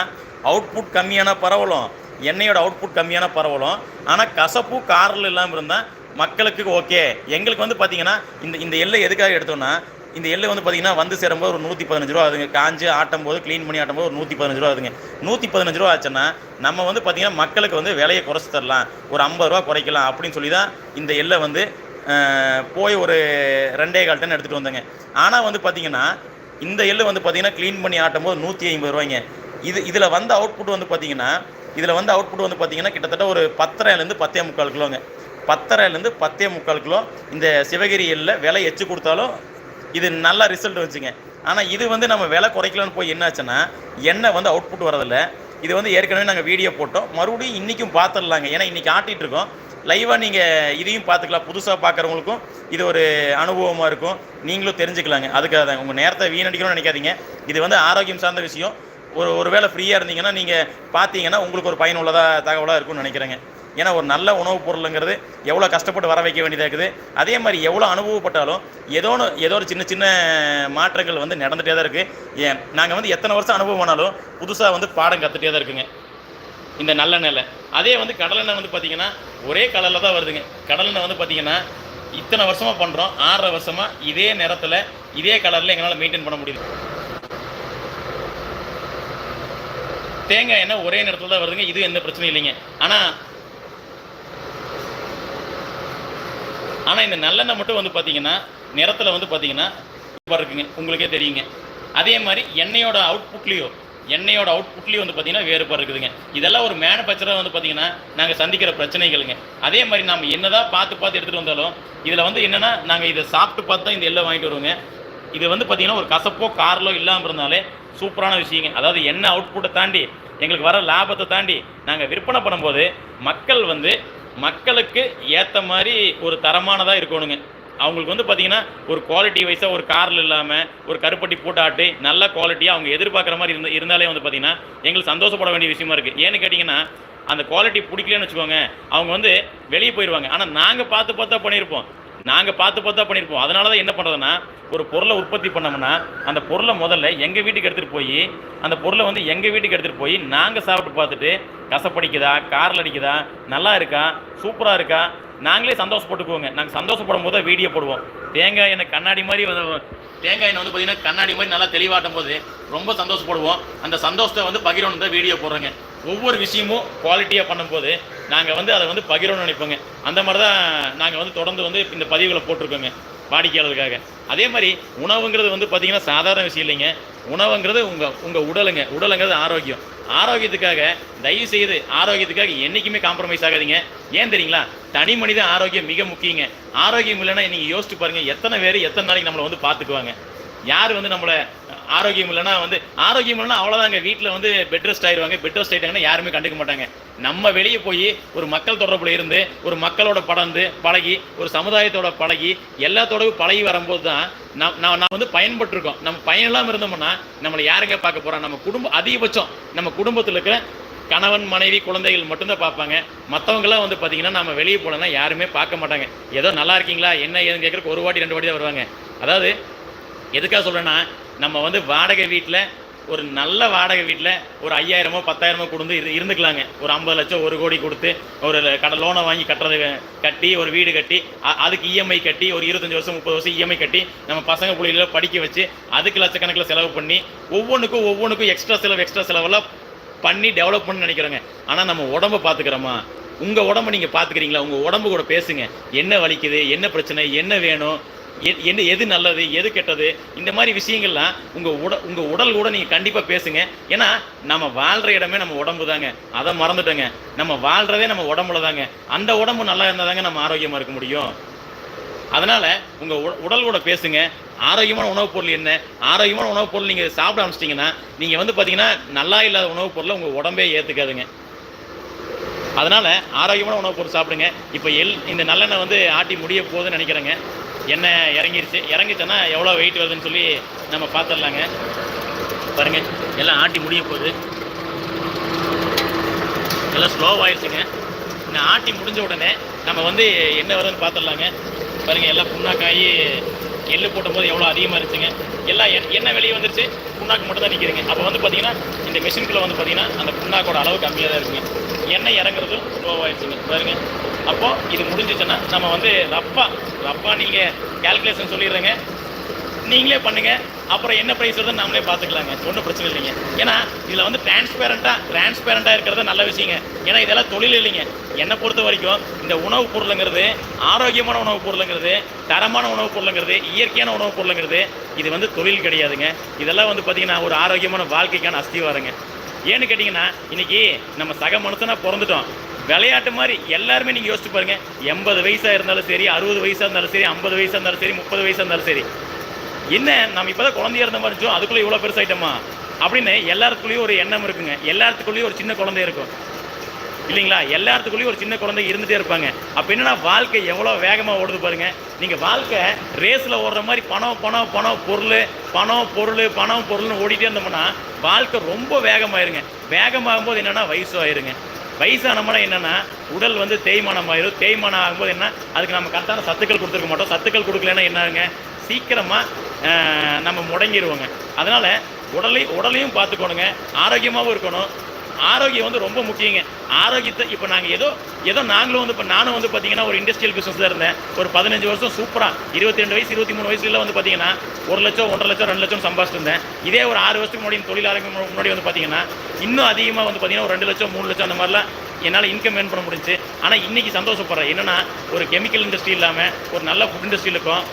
அவுட்புட் கம்மியான பரவலும் எண்ணெயோட அவுட்புட் கம்மியான பரவலும் ஆனால் கசப்பு காரில் இல்லாமல் இருந்தால் மக்களுக்கு ஓகே எங்களுக்கு வந்து பார்த்தீங்கன்னா இந்த இந்த எள்ளை எதுக்காக எடுத்தோம்னா இந்த எள்ளு வந்து பார்த்தீங்கன்னா வந்து சேரும்போது ஒரு நூற்றி பதினஞ்சு ரூபா ஆகுதுங்க. காஞ்சு ஆட்டும் போது க்ளீன் பண்ணி ஆட்டும் போது ஒரு நூற்றி பதினஞ்சு ரூபா ஆகுதுங்க. நூற்றி பதினஞ்சு ரூபா ஆச்சுன்னா நம்ம வந்து பார்த்தீங்கன்னா மக்களுக்கு வந்து விலையை குறைச்சி தரலாம். ஒரு ஐம்பது ரூபா குறைக்கலாம் அப்படின்னு சொல்லி தான் இந்த எள்ளை வந்து போய் ஒரு ரெண்டே கால் டன் எடுத்துகிட்டு வந்தேங்க. ஆனால் வந்து பார்த்தீங்கன்னா இந்த எள்ளு வந்து பார்த்தீங்கன்னா க்ளீன் பண்ணி ஆட்டும் போது நூற்றி ஐம்பது ரூபாய்ங்க. இது இதில் வந்த அவுட்புட் வந்து பார்த்தீங்கன்னா இதில் வந்து அவுட்புட் வந்து பார்த்தீங்கன்னா கிட்டத்தட்ட ஒரு பத்தரைலேருந்து பத்தே முக்கால் கிலோங்க. பத்தரைலேருந்து பத்தே முக்கால் கிலோ இந்த சிவகிரி எள்ளில் விலை எச்சு கொடுத்தாலும் இது நல்ல ரிசல்ட் வச்சுங்க. ஆனால் இது வந்து நம்ம விலை குறைக்கலன்னு போய் என்னாச்சுன்னா எண்ணெய் வந்து அவுட்புட் வரதில்லை. இது வந்து ஏற்கனவே நாங்கள் வீடியோ போட்டோம். மறுபடியும் இன்றைக்கும் பார்த்துடலாங்க ஏன்னா இன்றைக்கி ஆட்டிகிட்டு இருக்கோம். லைவாக நீங்கள் இதையும் பார்த்துக்கலாம் புதுசாக பார்க்குறவங்களுக்கும் இது ஒரு அனுபவமாக இருக்கும். நீங்களும் தெரிஞ்சுக்கலாங்க. அதுக்காக தான். உங்கள் நேரத்தை வீணடிக்கணும்னு நினைக்காதீங்க. இது வந்து ஆரோக்கியம் சார்ந்த விஷயம். ஒரு ஒரு வேளை ஃப்ரீயாக இருந்தீங்கன்னா நீங்கள் பார்த்தீங்கன்னா உங்களுக்கு ஒரு பயனுள்ளதாக தகவலாக இருக்கும்னு நினைக்கிறேங்க. ஏன்னா ஒரு நல்ல உணவுப் பொருளுங்கிறது எவ்வளோ கஷ்டப்பட்டு வர வைக்க வேண்டியதாக இருக்குது. அதே மாதிரி எவ்வளோ அனுபவப்பட்டாலும் ஏதோ ஒன்று ஏதோ ஒரு சின்ன சின்ன மாற்றங்கள் வந்து நடந்துகிட்டே தான் இருக்குது ஏன் நாங்கள் வந்து எத்தனை வருஷம் அனுபவம் ஆனாலும் புதுசாக வந்து பாடம் கற்றுட்டே தான் இருக்குங்க. இந்த நல்லெண்ணெயில் அதே வந்து கடலெண்ணெய் வந்து பார்த்திங்கன்னா ஒரே கலரில் தான் வருதுங்க. கடலெண்ணெய் வந்து பார்த்தீங்கன்னா இத்தனை வருஷமாக பண்ணுறோம் ஆறரை வருஷமாக இதே நேரத்தில் இதே கலரில் எங்களால் மெயின்டைன் பண்ண முடியுது. தேங்காய் எண்ணெய் ஒரே நேரத்தில் தான் வருதுங்க. இது எந்த பிரச்சனையும் இல்லைங்க. ஆனால் ஆனால் இந்த நல்லெண்ணெய் மட்டும் வந்து பார்த்தீங்கன்னா நிறத்தில் வந்து பார்த்தீங்கன்னா இருக்குங்க. உங்களுக்கே தெரியுங்க. அதே மாதிரி எண்ணெயோட அவுட்புட்லேயோ எண்ணெயோட அவுட்புட்லேயும் வந்து பார்த்தீங்கன்னா வேறுபாடு இருக்குதுங்க. இதெல்லாம் ஒரு மேனுஃபேக்சராக வந்து பார்த்தீங்கன்னா நாங்கள் சந்திக்கிற பிரச்சனைகளுங்க. அதே மாதிரி நம்ம என்னதான் பார்த்து பார்த்து எடுத்துகிட்டு வந்தாலும் இதில் வந்து என்னென்னா நாங்கள் இதை சாப்பிட்டு பார்த்து தான் இந்த எல்லாம் வாங்கிட்டு வருவோங்க. இது வந்து பார்த்திங்கன்னா ஒரு கசப்போ காரலோ இல்லாமல் இருந்தாலே சூப்பரான விஷயங்க. அதாவது எண்ணெய் அவுட்புட்டை தாண்டி எங்களுக்கு வர லாபத்தை தாண்டி நாங்கள் விற்பனை பண்ணும்போது மக்கள் வந்து மக்களுக்கு ஏற்ற மாதிரி ஒரு தரமானதாக இருக்கணுங்க. அவங்களுக்கு வந்து பார்த்தீங்கன்னா ஒரு குவாலிட்டி வைஸாக ஒரு காரில் இல்லாமல் ஒரு கருப்பட்டி போட்டாட்டு நல்ல குவாலிட்டியாக அவங்க எதிர்பார்க்குற மாதிரி இருந்த இருந்தாலே வந்து பார்த்தீங்கன்னா எங்களுக்கு சந்தோஷப்பட வேண்டிய விஷயமா இருக்குது ஏன்னு கேட்டிங்கன்னா அந்த குவாலிட்டி பிடிக்கலன்னு வச்சுக்கோங்க அவங்க வந்து வெளியே போயிடுவாங்க ஆனால் நாங்கள் பார்த்து பார்த்தா பண்ணியிருப்போம் நாங்கள் பார்த்து பார்த்தா பண்ணியிருப்போம் அதனால தான் என்ன பண்ணுறதுன்னா ஒரு பொருளை உற்பத்தி பண்ணோம்னா அந்த பொருளை முதல்ல எங்கள் வீட்டுக்கு எடுத்துகிட்டு போய் அந்த பொருளை வந்து எங்கள் வீட்டுக்கு எடுத்துகிட்டு போய் நாங்கள் சாப்பிட்டு பார்த்துட்டு கசப்படிக்குதா காரில் அடிக்குதா நல்லா இருக்கா சூப்பராக இருக்கா நாங்களே சந்தோஷப்பட்டுக்குவோங்க நாங்கள் சந்தோஷப்படும் போது வீடியோ போடுவோம். தேங்காய் எண்ணெய் கண்ணாடி மாதிரி வந்து தேங்காய் எண்ணெய் வந்து பார்த்தீங்கன்னா கண்ணாடி மாதிரி நல்லா தெளிவாட்டும் போது ரொம்ப சந்தோஷப்படுவோம். அந்த சந்தோஷத்தை வந்து பகிரணும் தான் வீடியோ போடுறோங்க. ஒவ்வொரு விஷயமும் குவாலிட்டியாக பண்ணும்போது நாங்கள் வந்து அதை வந்து பகிரணும்னு நினைப்போங்க. அந்த மாதிரி தான் நாங்கள் வந்து தொடர்ந்து வந்து இந்த பதிவுகளை போட்டிருக்கோங்க வாடிக்கையாளருக்காக அதே மாதிரி உணவுங்கிறது வந்து பார்த்திங்கன்னா சாதாரண விஷயம் இல்லைங்க. உணவுங்கிறது உங்கள் உங்கள் உடலுங்க. உடலுங்கிறது ஆரோக்கியம். ஆரோக்கியத்துக்காக தயவு செய்து ஆரோக்கியத்துக்காக என்றைக்குமே காம்ப்ரமைஸ் ஆகாதீங்க. ஏன் தெரியுங்களா? தனி மனித ஆரோக்கியம் மிக முக்கியங்க. ஆரோக்கியம் இல்லைன்னா நீங்கள் யோசிச்சு பாருங்கள் எத்தனை பேர் எத்தனை நாளைக்கு நம்மளை வந்து பார்த்துக்குவாங்க. யார் வந்து நம்மளை ஆரோக்கியம் இல்லைன்னா வந்து ஆரோக்கியம் இல்லைன்னா அவ்வளோதாங்க வீட்டில் வந்து பெட் ரெஸ்ட் ஆயிடுவாங்க பெட் ரெஸ்ட் ஆயிட்டாங்கன்னா யாருமே கண்டுக்க மாட்டாங்க. நம்ம வெளியே போய் ஒரு மக்கள் தொடர்புல இருந்து ஒரு மக்களோட படர்ந்து பழகி ஒரு சமுதாயத்தோட பழகி எல்லாத்தோடவும் பழகி வரும்போது தான் நான் நான் நான் வந்து பயன்பட்டிருக்கோம். நம்ம பயன் இல்லாமல் இருந்தோம்னா நம்மளை யாருங்க பார்க்க போகிறோம் நம்ம குடும்பம் அதிகபட்சம் நம்ம குடும்பத்தில் இருக்கிற கணவன் மனைவி குழந்தைகள் மட்டும்தான் பார்ப்பாங்க. மற்றவங்களாம் வந்து பார்த்தீங்கன்னா நம்ம வெளியே போனோம்னா யாருமே பார்க்க மாட்டாங்க. ஏதோ நல்லா இருக்கீங்களா? என்ன ஏதுன்னு கேட்குறக்கு ஒரு வாட்டி ரெண்டு வாட்டி தான் வருவாங்க. அதாவது எதுக்காக சொல்கிறேன்னா நம்ம வந்து வாடகை வீட்டில் ஒரு நல்ல வாடகை வீட்டில் ஒரு ஐயாயிரமோ பத்தாயிரமோ கொடுத்து இரு இருந்துக்கலாங்க. ஒரு ஐம்பது லட்சம் ஒரு கோடி கொடுத்து ஒரு கடை லோனை வாங்கி கட்டுறது கட்டி ஒரு வீடு கட்டி அதுக்கு இஎம்ஐ கட்டி ஒரு இருபத்தஞ்சி வருஷம் முப்பது வருஷம் இஎம்ஐ கட்டி நம்ம பசங்க பிள்ளைகள படிக்க வச்சு அதுக்கு லட்சக்கணக்கில் செலவு பண்ணி ஒவ்வொன்றுக்கும் ஒவ்வொன்றுக்கும் எக்ஸ்ட்ரா செலவு எக்ஸ்ட்ரா செலவெல்லாம் பண்ணி டெவலப் பண்ண நினைக்கிறோங்க. ஆனால் நம்ம உடம்ப பார்த்துக்கிறோமா உங்கள் உடம்ப நீங்கள் பார்த்துக்கிறீங்களா உங்கள் உடம்பு கூட பேசுங்க. என்ன வலிக்குது? என்ன பிரச்சனை? என்ன வேணும்? என்ன எது நல்லது எது கெட்டது இந்த மாதிரி விஷயங்கள்லாம் உங்கள் உட உங்கள் உடல் கூட நீங்கள் கண்டிப்பாக பேசுங்க. ஏன்னா நம்ம வாழ்கிற இடமே நம்ம உடம்பு தாங்க. அதை மறந்துட்டோங்க. நம்ம வாழ்கிறதே நம்ம உடம்புல தாங்க. அந்த உடம்பு நல்லா இருந்தால் தாங்க நம்ம ஆரோக்கியமாக இருக்க முடியும். அதனால் உங்கள் உடல் கூட பேசுங்க. ஆரோக்கியமான உணவுப் பொருள் என்ன? ஆரோக்கியமான உணவுப் பொருள் நீங்கள் சாப்பிட ஆரம்பிச்சிட்டிங்கன்னா நீங்கள் வந்து பார்த்தீங்கன்னா நல்லா இல்லாத உணவுப் பொருளை உங்கள் உடம்பே ஏற்றுக்காதுங்க அதனால் ஆரோக்கியமான உணவுப் பொருள் சாப்பிடுங்க. இப்போ எல் இந்த நல்லெண்ணெய் வந்து ஆட்டி முடிய போகுதுன்னு நினைக்கிறேங்க. எண்ணெய் இறங்கிருச்சு? இறங்கிச்சோன்னா எவ்வளோ வெயிட் வருதுன்னு சொல்லி நம்ம பார்த்துடலாங்க. பாருங்க எல்லாம் ஆட்டி முடிய போகுது. எல்லாம் ஸ்லோவாகிடுச்சுங்க இந்த ஆட்டி முடிஞ்ச உடனே நம்ம வந்து என்ன வருதுன்னு பார்த்துடலாங்க. பாருங்க எல்லாம் புண்ணாக்காய் எள்ளு போடும்போது எவ்வளோ அதிகமாக இருந்துச்சுங்க. எல்லாம் எண்- எண்ணெய் வெளியே வந்துருச்சு? புண்ணாக்கு மட்டும் தான் நிற்கிறீங்க அப்போ வந்து பார்த்தீங்கன்னா இந்த மிஷின்குள்ளே வந்து பார்த்தீங்கன்னா அந்த புண்ணாக்கோட அளவு கம்மியாக தான் இருக்குங்க. எண்ணெய் இறங்குறதும் ஸ்லோவாகிடுச்சுங்க பாருங்க. அப்போது இது முடிஞ்சிச்சுன்னா நம்ம வந்து ரப்பா ரப்பா நீங்கள் கேல்குலேஷன் சொல்லிடுறேங்க. நீங்களே பண்ணுங்கள் அப்புறம் என்ன ப்ரைஸ் வருதுன்னு நாமளே பார்த்துக்கலாங்க. ஒன்றும் பிரச்சனை இல்லைங்க. ஏன்னா இதில் வந்து டிரான்ஸ்பேரண்ட்டாக டிரான்ஸ்பேரண்ட்டாக இருக்கிறது நல்ல விஷயங்க. ஏன்னா இதெல்லாம் தொழில் இல்லைங்க. என்னை பொறுத்த வரைக்கும் இந்த உணவுப் பொருளுங்கிறது ஆரோக்கியமான உணவுப் பொருளுங்கிறது தரமான உணவுப் பொருளுங்கிறது இயற்கையான உணவுப் பொருளுங்கிறது இது வந்து தொழில் கிடையாதுங்க. இதெல்லாம் வந்து பார்த்திங்கன்னா ஒரு ஆரோக்கியமான வாழ்க்கைக்கான அஸ்திவாரங்க. ஏன்னு கேட்டிங்கன்னா இன்றைக்கி நம்ம சக மனுஷனாக பிறந்துட்டோம். விளையாட்டு மாதிரி எல்லாருமே நீங்கள் யோசிச்சு பாருங்க. எண்பது வயசாக இருந்தாலும் சரி அறுபது வயசாக இருந்தாலும் சரி ஐம்பது வயசாக இருந்தாலும் சரி முப்பது வயசாக இருந்தாலும் சரி. என்ன நம்ம இப்போ தான் குழந்தையா இருந்த மாதிரி இருந்துச்சோம் அதுக்குள்ளே இவ்வளோ பெருசாகிட்டோமா அப்படின்னு எல்லாத்துக்குள்ளேயும் ஒரு எண்ணம் இருக்குங்க. எல்லாத்துக்குள்ளேயும் ஒரு சின்ன குழந்தை இருக்கும். இல்லைங்களா? எல்லாத்துக்குள்ளேயும் ஒரு சின்ன குழந்தை இருந்துகிட்டே இருப்பாங்க. அப்போ என்னன்னா வாழ்க்கை எவ்வளோ வேகமாக ஓடுது பாருங்க. நீங்கள் வாழ்க்கை ரேஸில் ஓடுற மாதிரி பணம் பணம் பணம் பொருள் பணம் பொருள் பணம் பொருள்னு ஓடிட்டே இருந்தோம்னா வாழ்க்கை ரொம்ப வேகமாயிருங்க. வேகமாகும் போது வயசு ஆயிருங்க. வயசானோம்னா என்னென்னா உடல் வந்து தேய்மானம் ஆயிரும். தேய்மானம் ஆகும்போது என்ன அதுக்கு நம்ம கரெக்டான சத்துக்கள் கொடுத்துருக்க மாட்டோம். சத்துக்கள் கொடுக்கலன்னா என்னங்க சீக்கிரமாக நம்ம முடங்கிடுவோங்க அதனால் உடலை உடலையும் பார்த்துக்கணுங்க. ஆரோக்கியமாகவும் இருக்கணும். ஆரோக்கியம் வந்து ரொம்ப முக்கியங்க. ஆரோக்கியத்தை இப்போ நாங்கள் ஏதோ ஏதோ நாங்களும் வந்து இப்போ நானும் வந்து பார்த்தீங்கன்னா ஒரு இண்டஸ்ட்ரியல் பிஸ்னஸில் இருந்தேன். ஒரு பதினஞ்சு வருஷம் சூப்பராக இருபத்தி ரெண்டு வயசு இருபத்தி மூணு வயசுல வந்து பார்த்தீங்கன்னா ஒரு லட்சம் ஒன்றரை லட்சம் ரெண்டு லட்சம் சம்பாதிச்சிருந்தேன். இதே ஒரு ஆறு வருஷத்துக்கு முன்னாடி தொழில் ஆரம்பிக்கும் முன்னாடி வந்து பார்த்தீங்கன்னா இன்னும் அதிகமாக வந்து பார்த்தீங்கன்னா ஒரு ரெண்டு லட்சம் மூணு லட்சம் அந்த மாதிரிலாம் என்னால் இன்கம் ஏர்ன் பண்ண முடிஞ்சு. ஆனால் இன்னைக்கு சந்தோஷப்படுறேன். என்னன்னா ஒரு கெமிக்கல் இண்டஸ்ட்ரி இல்லாமல் ஒரு நல்ல ஃபுட் இண்டஸ்ட்ரி இருக்கும்.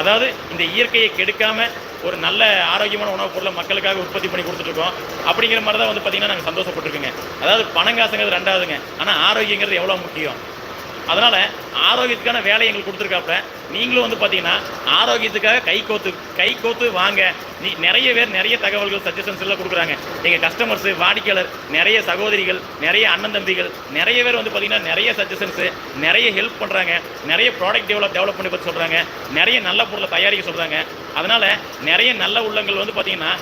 அதாவது இந்த இயற்கையை கெடுக்காமல் ஒரு நல்ல ஆரோக்கியமான உணவுப் பொருளை மக்களுக்காக உற்பத்தி பண்ணி கொடுத்துட்ருக்கோம். அப்படிங்கிற மாதிரி தான் வந்து பார்த்திங்கன்னா நாங்கள் சந்தோஷப்பட்டிருக்கோங்க. அதாவது பணங்காசுங்கிறது ரெண்டாவதுங்க. ஆனால் ஆரோக்கியங்கிறது எவ்வளோ முக்கியம்? அதனால் ஆரோக்கியத்துக்கான வேலை எங்களுக்கு கொடுத்துருக்காப்ப நீங்களும் வந்து பார்த்தீங்கன்னா ஆரோக்கியத்துக்காக கை கோத்து கை கோத்து வாங்க. நீ நிறைய பேர் நிறைய தகவல்கள் சஜஷன்ஸ் எல்லாம் கொடுக்குறாங்க. எங்கள் கஸ்டமர்ஸு வாடிக்கையாளர் நிறைய சகோதரிகள் நிறைய அண்ணன் தம்பிகள் நிறைய பேர் வந்து பார்த்தீங்கன்னா நிறைய சஜஷன்ஸு நிறைய ஹெல்ப் பண்ணுறாங்க நிறைய ப்ராடக்ட் டெவலப் டெவலப் பண்ணி பற்றி சொல்கிறாங்க நிறைய நல்ல பொருளை தயாரிக்க சொல்கிறாங்க அதனால் நிறைய நல்ல உள்ளங்கள் வந்து பார்த்திங்கன்னா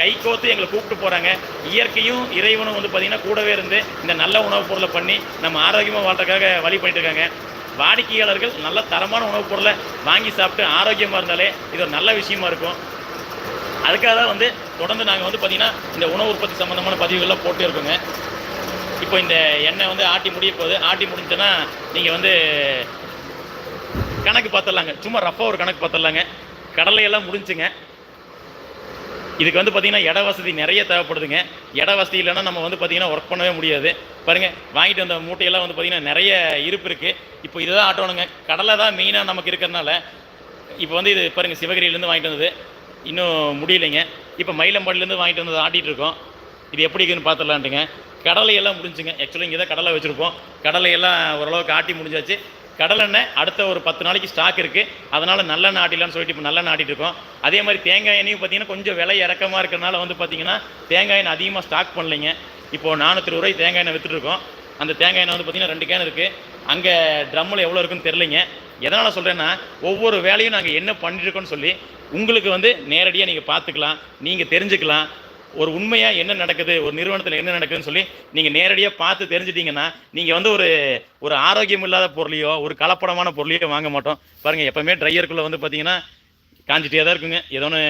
கை கோத்து எங்களை கூப்பிட்டு போகிறாங்க இயற்கையும் இறைவனும் வந்து பார்த்தீங்கன்னா கூடவே இருந்து இந்த நல்ல உணவுப் பொருளை பண்ணி நம்ம ஆரோக்கியமாக வாழ்றதுக்காக வழி பண்ணிட்டு இருக்காங்க. வாடிக்கையாளர்கள் நல்ல தரமான உணவுப் பொருளை வாங்கி சாப்பிட்டு ஆரோக்கியமாக இருந்தாலே இது ஒரு நல்ல விஷயமா இருக்கும். அதுக்காக தான் வந்து தொடர்ந்து நாங்கள் வந்து பார்த்திங்கன்னா இந்த உணவு உற்பத்தி சம்மந்தமான பதிவுகள்லாம் போட்டு இருக்கோங்க. இப்போ இந்த எண்ணெய் வந்து ஆட்டி முடிய போகுது. ஆட்டி முடிஞ்சுன்னா நீங்கள் வந்து கணக்கு பார்த்துடலாங்க சும்மா ரஃபாக ஒரு கணக்கு பார்த்துடலாங்க கடலையெல்லாம் முடிஞ்சுங்க. இதுக்கு வந்து பார்த்தீங்கன்னா இட வசதி நிறைய தேவைப்படுதுங்க. இட வசதி இல்லைன்னா நம்ம வந்து பார்த்திங்கன்னா ஒர்க் பண்ணவே முடியாது. பாருங்க வாங்கிட்டு வந்த மூட்டையெல்லாம் வந்து பார்த்திங்கன்னா நிறைய இருப்பு இருக்குது இப்போ இதுதான் ஆட்டணுங்க கடலை தான் மெயினாக நமக்கு இருக்கிறதுனால இப்போ வந்து இது பாருங்கள் சிவகிரியிலேருந்து வாங்கிட்டு வந்தது. இன்னும் முடியலைங்க. இப்போ மயிலம்பாடிலேருந்து வாங்கிட்டு வந்தது ஆட்டிகிட்டு இருக்கோம். இது எப்படி இருக்குன்னு பார்த்துடலான்ட்டுங்க கடலையெல்லாம் முடிஞ்சுங்க. ஆக்சுவலி இங்கே தான் கடலை வச்சுருப்போம். கடலையெல்லாம் ஓரளவுக்கு ஆட்டி முடிஞ்சாச்சு. கடலெண்ணெய் அடுத்த ஒரு பத்து நாளைக்கு ஸ்டாக் இருக்குது அதனால் நல்ல நாட்டிலான்னு சொல்லிட்டு இப்போ நல்ல நாட்டிட்டு இருக்கோம். அதே மாதிரி தேங்காய் எண்ணெயும் பார்த்தீங்கன்னா கொஞ்சம் விலை இறக்கமாக இருக்கிறனால வந்து பார்த்தீங்கன்னா தேங்காய் எண்ணெய் அதிகமாக ஸ்டாக் பண்ணலைங்க. இப்போ நானூற்றி ரூபாய் தேங்காய் எண்ணெய் வித்துட்டு அந்த தேங்காய் எண்ணெய் வந்து பார்த்தீங்கன்னா ரெண்டு கேன் இருக்குது அங்கே ட்ரம்மில் எவ்வளோ இருக்குன்னு தெரிலிங்க எதனால் சொல்கிறேன்னா ஒவ்வொரு வேலையும் நாங்கள் என்ன பண்ணிட்டுருக்கோன்னு சொல்லி உங்களுக்கு வந்து நேரடியாக நீங்கள் பார்த்துக்கலாம். நீங்கள் தெரிஞ்சுக்கலாம். ஒரு உண்மையாக என்ன நடக்குது ஒரு நிறுவனத்தில் என்ன நடக்குதுன்னு சொல்லி நீங்கள் நேரடியாக பார்த்து தெரிஞ்சிட்டிங்கன்னா நீங்கள் வந்து ஒரு ஒரு ஆரோக்கியம் இல்லாத பொருளையோ ஒரு கலப்படமான பொருளையோ வாங்க மாட்டோம். பாருங்கள் எப்போவுமே ட்ரையருக்குள்ளே வந்து பார்த்தீங்கன்னா காஞ்சிட்டே தான் இருக்குங்க. ஏதோ ஒன்று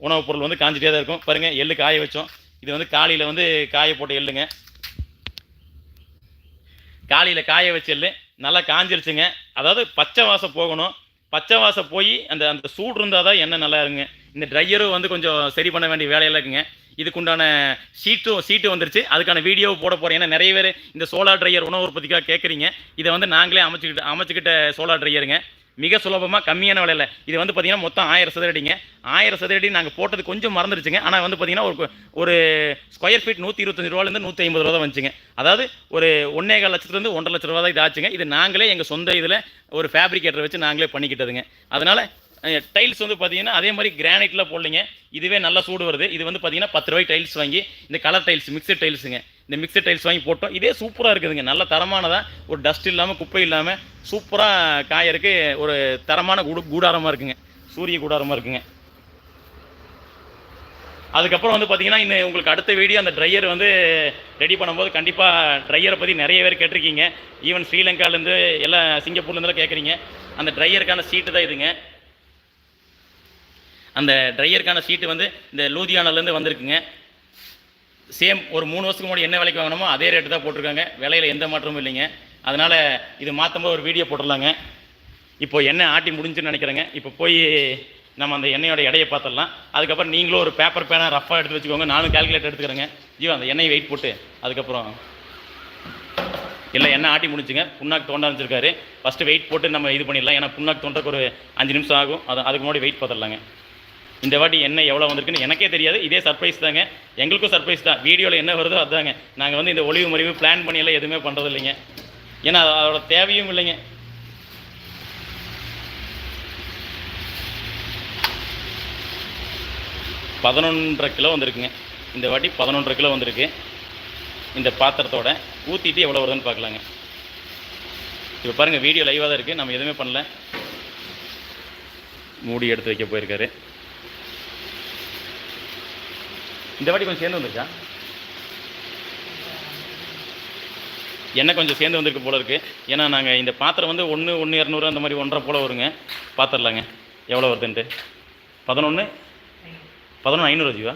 உணவுப் பொருள் வந்து காஞ்சிட்டே தான் இருக்கும். பாருங்கள் எள்ளு காய வச்சோம். இது வந்து காலையில் வந்து காய போட்ட எள்ளுங்க. காலையில் காய வச்ச எள்ளு நல்லா காஞ்சிருச்சுங்க. அதாவது பச்சை வாசம் போகணும். பச்சை வாசம் போய் அந்த அந்த சூடு இருந்தால் தான் எண்ணெய் நல்லா இருங்க இந்த ட்ரையரும் வந்து கொஞ்சம் சரி பண்ண வேண்டிய வேலையெல்லாம் இருக்குங்க. இதுக்குண்டான சீட்டும் சீட்டு வந்துருச்சு. அதுக்கான வீடியோ போட போகிறேன் ஏன்னா நிறைய பேர் இந்த சோலார் ட்ரையர் உணவு உற்பத்திக்காக கேட்குறீங்க இதை வந்து நாங்களே அமைச்சுக்கிட்டு அமைச்சுக்கிட்ட சோலார் ட்ரையருங்க மிக சுலபமாக கம்மியான விலையில். இது வந்து பார்த்தீங்கன்னா மொத்தம் ஆயிரம் சதுரடிங்க. ஆயிரம் சதுரடி நாங்கள் போட்டது கொஞ்சம் மறந்துடுச்சுங்க ஆனால் வந்து பார்த்தீங்கன்னா ஒரு ஒரு ஸ்கொயர் ஃபீட் நூற்றி இருபத்தஞ்சு ரூபாலேருந்து நூற்றி ஐம்பது ரூபா தான் வந்துச்சுங்க. அதாவது ஒரு ஒன்றேகால் லட்சத்துலேருந்து ஒன்றரை லட்ச ரூபா தான் இது ஆச்சுங்க இது நாங்களே எங்கள் சொந்த இதில் ஒரு ஃபேப்ரிகேட்டர் வச்சு நாங்களே பண்ணிக்கிட்டதுங்க. அதனால் டைல்ஸ் வந்து பார்த்தீங்கன்னா அதே மாதிரி கிரானைட்டில் போடலிங்க. இதுவே நல்ல சூடு வருது. இது வந்து பார்த்தீங்கன்னா பத்து ரூபாய் டைல்ஸ் வாங்கி இந்த கலர் டைல்ஸ் மிக்சட் டைல்ஸுங்க இந்த மிக்சட் டைல்ஸ் வாங்கி போட்டோம். இதே சூப்பராக இருக்குதுங்க. நல்ல தரமானதாக ஒரு டஸ்ட் இல்லாமல் குப்பை இல்லாமல் சூப்பராக காயறக்கு ஒரு தரமான கூடு கூடாரமாக இருக்குங்க. சூரிய கூடாரமாக இருக்குங்க. அதுக்கப்புறம் வந்து பார்த்தீங்கன்னா இன்னும் உங்களுக்கு அடுத்த வீடியோ அந்த ட்ரையர் வந்து ரெடி பண்ணும்போது கண்டிப்பாக ட்ரையரை பற்றி நிறைய பேர் கேட்டிருக்கீங்க. ஈவன் ஸ்ரீலங்காலேருந்து எல்லாம் சிங்கப்பூர்லேருந்துலாம் கேட்குறீங்க. அந்த ட்ரையருக்கான சீட்டு தான் இதுங்க. அந்த ட்ரையருக்கான சீட்டு வந்து இந்த லூதியானாலேருந்து வந்திருக்குங்க. சேம் ஒரு மூணு வருஷத்துக்கு முன்னாடி என்ன விலைக்கு வாங்கினோமோ அதே ரேட்டு தான் போட்டிருக்காங்க. விலையில் எந்த மாற்றமும் இல்லைங்க. அதனால் இது மாற்றும்போது ஒரு வீடியோ போட்டுடலாங்க. இப்போ எண்ணெய் ஆட்டி முடிஞ்சுன்னு நினைக்கிறேங்க. இப்போ போய் நம்ம அந்த எண்ணெயோட எடையை பார்த்துடலாம். அதுக்கப்புறம் நீங்களும் ஒரு பேப்பர் பேனா ரஃபாக எடுத்து வச்சுக்கோங்க. நானும் கால்குலேட் எடுத்துக்கிறேங்க. ஜீவா அந்த எண்ணெய் வெயிட் போட்டு அதுக்கப்புறம் இல்லை எண்ணெய் ஆட்டி முடிச்சுங்க புண்ணாக்கு தோண்ட வச்சிருக்காரு ஃபஸ்ட்டு வெயிட் போட்டு நம்ம இது பண்ணிடலாம். ஏன்னா புண்ணாக்கு தோண்டக்கு ஒரு அஞ்சு நிமிஷம் ஆகும். அது அதுக்கு முன்னாடி வெயிட் பார்த்துடலாங்க. இந்த வாட்டி என்ன எவ்வளோ வந்திருக்குன்னு எனக்கே தெரியாது. இதே சர்ப்ரைஸ் தாங்க. எங்களுக்கும் சர்ப்ரைஸ் தான். வீடியோவில் என்ன வருதோ அதுதாங்க நாங்கள் வந்து இந்த ஒளிவு மறிவு பிளான் பண்ணியெல்லாம் எதுவுமே பண்ணுறது இல்லைங்க ஏன்னா அதோட தேவையும் இல்லைங்க. பதினொன்றரை கிலோ வந்திருக்குங்க. இந்த வாட்டி பதினொன்றரை கிலோ வந்திருக்கு. இந்த பாத்திரத்தோட ஊற்றிட்டு எவ்வளோ வருதுன்னு பார்க்கலாங்க. இப்போ பாருங்கள் வீடியோ லைவாக தான் இருக்குது நம்ம எதுவுமே பண்ணல. மூடி எடுத்து வைக்க போயிருக்காரு. இந்த வாட்டி கொஞ்சம் சேர்ந்து வந்துருக்கா எண்ணெய் கொஞ்சம் சேர்ந்து வந்திருக்கு போல இருக்குது ஏன்னா நாங்கள் இந்த பாத்திரம் வந்து ஒன்று ஒன்று இரநூறு அந்த மாதிரி ஒன்றரை போல் வருங்க. பார்த்துடலாங்க எவ்வளோ வருதுன்ட்டு? பதினொன்று பதினொன்று ஐநூறு ஜீவா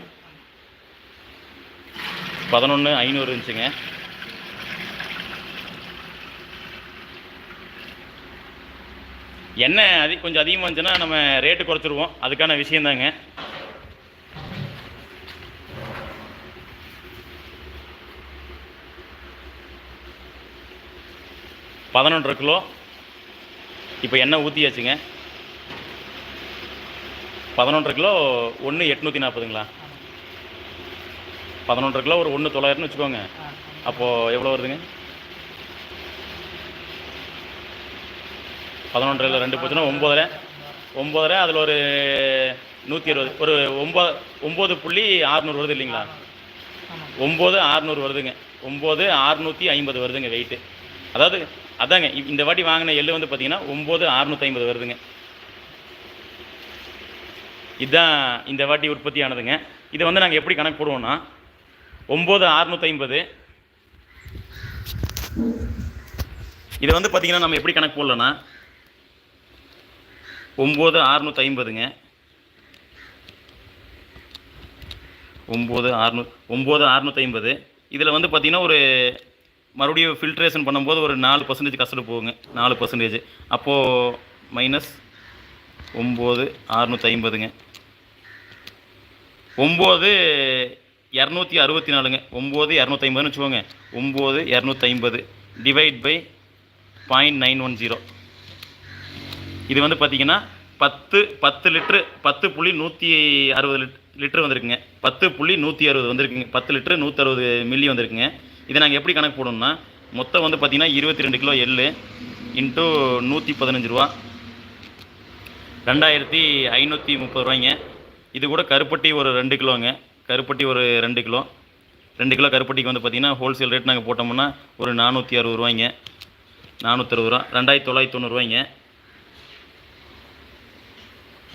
பதினொன்று ஐநூறு இருந்துச்சுங்க. எண்ணெய் அதி கொஞ்சம் அதிகமாக இருந்துச்சுன்னா நம்ம ரேட்டு குறைச்சிருவோம். அதுக்கான விஷயந்தாங்க. பதினொன்றரை கிலோ. இப்போ எண்ணெய் ஊற்றியாச்சுங்க பதினொன்றரை கிலோ ஒன்று எட்நூற்றி நாற்பதுங்களா? பதினொன்றரை கிலோ ஒரு ஒன்று தொள்ளாயிரம்னு வச்சுக்கோங்க. அப்போது எவ்வளோ வருதுங்க? பதினொன்றில் ரெண்டு போச்சுன்னா ஒம்போதரை. ஒம்பதரை அதில் ஒரு நூற்றி இருபது. ஒரு ஒம்பது ஒம்பது புள்ளி ஆறுநூறு வருது இல்லைங்களா? ஒம்பது ஆறுநூறு வருதுங்க. ஒம்பது ஆறுநூற்றி ஐம்பது வருதுங்க வெயிட்டு அதாவது அதாங்க இந்த வாட்டி வாங்கின எள்ளு வந்து பார்த்தீங்கன்னா ஒம்பது அறுநூற்றி ஐம்பது வருதுங்க. இதுதான் இந்த வாட்டி உற்பத்தி ஆனதுங்க இதை வந்து நாங்கள் எப்படி கணக்கு போடுவோம்னா ஒம்பது அறுநூற்றி ஐம்பது இதை வந்து பார்த்தீங்கன்னா நம்ம எப்படி கணக்கு போடலன்னா ஒம்பது அறுநூற்றி ஐம்பதுங்க ஒம்பது அறுநூ ஒம்பது அறுநூற்றி ஐம்பது இதில் வந்து பார்த்தீங்கன்னா ஒரு மறுபடியும் ஃபில்ட்ரேஷன் பண்ணும்போது ஒரு நாலு பர்சன்டேஜ் கஷ்டம் போகுங்க. நாலு பர்சன்டேஜ் அப்போது மைனஸ் ஒம்பது அறுநூற்றி ஐம்பதுங்க ஒம்பது இரநூத்தி அறுபத்தி நாலுங்க. ஒம்பது இரநூத்தி ஐம்பதுன்னு வச்சுக்கோங்க. ஒம்பது இரநூத்தி ஐம்பது divide by point nine one zero இது வந்து பார்த்தீங்கன்னா பத்து பத்து லிட்ரு பத்து புள்ளி நூற்றி அறுபது லிட் லிட்ரு வந்திருக்குங்க. பத்து புள்ளி நூற்றி அறுபது வந்திருக்குங்க. பத்து லிட்ரு நூற்றறுபது மில்லி வந்திருக்குங்க. இதை நாங்கள் எப்படி கணக்கு போடணும்னா மொத்தம் வந்து பார்த்திங்கன்னா இருபத்தி ரெண்டு கிலோ எள்ளு இன்ட்டு நூற்றி பதினஞ்சு ரூபா. ரெண்டாயிரத்தி ஐநூற்றி முப்பது ரூபாய்ங்க. இது கூட கருப்பட்டி ஒரு ரெண்டு கிலோங்க. கருப்பட்டி ஒரு ரெண்டு கிலோ. ரெண்டு கிலோ கருப்பட்டிக்கு வந்து பார்த்தீங்கன்னா ஹோல்சேல் ரேட் நாங்கள் போட்டோம்னா ஒரு நானூற்றி அறுபது ரூபாய்ங்க. நானூற்றறுபது ரூபா. ரெண்டாயிரத்தி தொள்ளாயிரத்தி தொண்ணூறுவாய்ங்க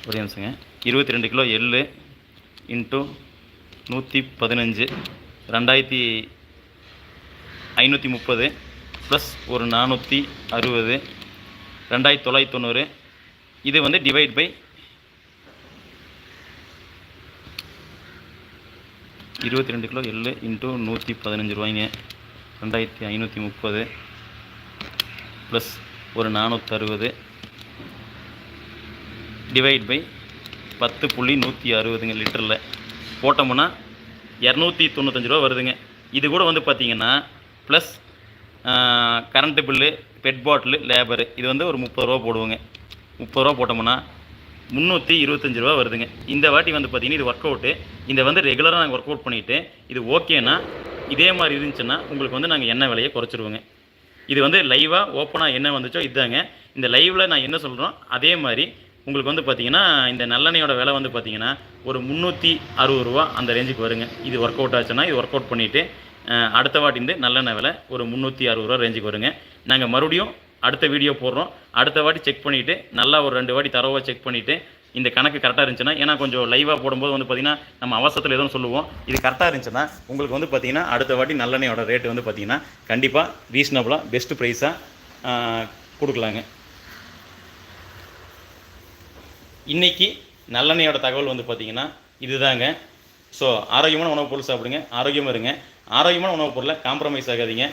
ஒரே நிமிஷங்க. இருபத்தி ரெண்டு கிலோ எள்ளு இன்ட்டு நூற்றி பதினஞ்சு. ரெண்டாயிரத்தி ஐநூற்றி முப்பது ப்ளஸ் ஒரு நானூற்றி அறுபது ரெண்டாயிரத்தி தொள்ளாயிரத்தி தொண்ணூறு. இது வந்து டிவைட் பை இருபத்தி ரெண்டு கிலோ எள்ளு இன்ட்டு நூற்றி பதினஞ்சு ரூபாய்ங்க. ரெண்டாயிரத்தி ஐநூற்றி முப்பது ப்ளஸ் ஒரு நானூற்றறுபது டிவைட் பை பத்து புள்ளி நூற்றி அறுபதுங்க லிட்டரில் போட்டோம்னா இரநூத்தி தொண்ணூத்தஞ்சு ரூபா வருதுங்க. இது கூட வந்து பார்த்திங்கன்னா plus current bill pet bottle labour இது வந்து ஒரு முப்பது ரூபா போடுவோங்க. முப்பது ரூபா போட்டோம்னா முந்நூற்றி இருபத்தஞ்சி ரூபா வருதுங்க. இந்த வாட்டி வந்து பார்த்தீங்கன்னா இது ஒர்க் அவுட்டு இந்த வந்து ரெகுலராக நாங்கள் ஒர்க் அவுட் பண்ணிவிட்டு இது ஓகேனா இதே மாதிரி இருந்துச்சுன்னா உங்களுக்கு வந்து நாங்கள் எண்ணெய் விலையை குறைச்சிருவோங்க. இது வந்து லைவாக ஓப்பனாக என்ன வந்துச்சோ இதுதாங்க இந்த லைவில் நான் என்ன சொல்கிறோம் அதே மாதிரி உங்களுக்கு வந்து பார்த்தீங்கன்னா இந்த நல்லெண்ணெயோட விலை வந்து பார்த்தீங்கன்னா ஒரு முந்நூற்றி அறுபது ரூபா அந்த ரேஞ்சுக்கு வருங்க. இது ஒர்க் அவுட் ஆச்சுன்னா இது ஒர்க் அவுட் பண்ணிவிட்டு அடுத்த வாட்டிந்து நல்லெண்ணெய் விலை ஒரு முந்நூற்றி அறுபது ரூபா ரேஞ்சுக்கு வருங்க. நாங்கள் மறுபடியும் அடுத்த வீடியோ போடுறோம். அடுத்த வாட்டி செக் பண்ணிவிட்டு நல்லா ஒரு ரெண்டு வாட்டி தரவாக செக் பண்ணிவிட்டு இந்த கணக்கு கரெக்டாக இருந்துச்சுன்னா ஏன்னா கொஞ்சம் லைவாக போடும்போது வந்து பார்த்திங்கன்னா நம்ம அவசரத்தில் எதுவும் சொல்லுவோம். இது கரெக்டாக இருந்துச்சுன்னா உங்களுக்கு வந்து பார்த்திங்கன்னா அடுத்த வாட்டி நல்லெண்ணெயோட ரேட்டு வந்து பார்த்தீங்கன்னா கண்டிப்பாக ரீசனபுளாக பெஸ்ட்டு ப்ரைஸாக கொடுக்கலாங்க. இன்றைக்கி நல்லெண்ணெயோட தகவல் வந்து பார்த்திங்கன்னா இதுதாங்க. ஸோ ஆரோக்கியமான உணவுப் பொருள் சாப்பிடுங்க. ஆரோக்கியமாக இருங்க. ஆரோக்கியமான உணவுப் பொருளை காம்ப்ரமைஸ் ஆகாதீங்க.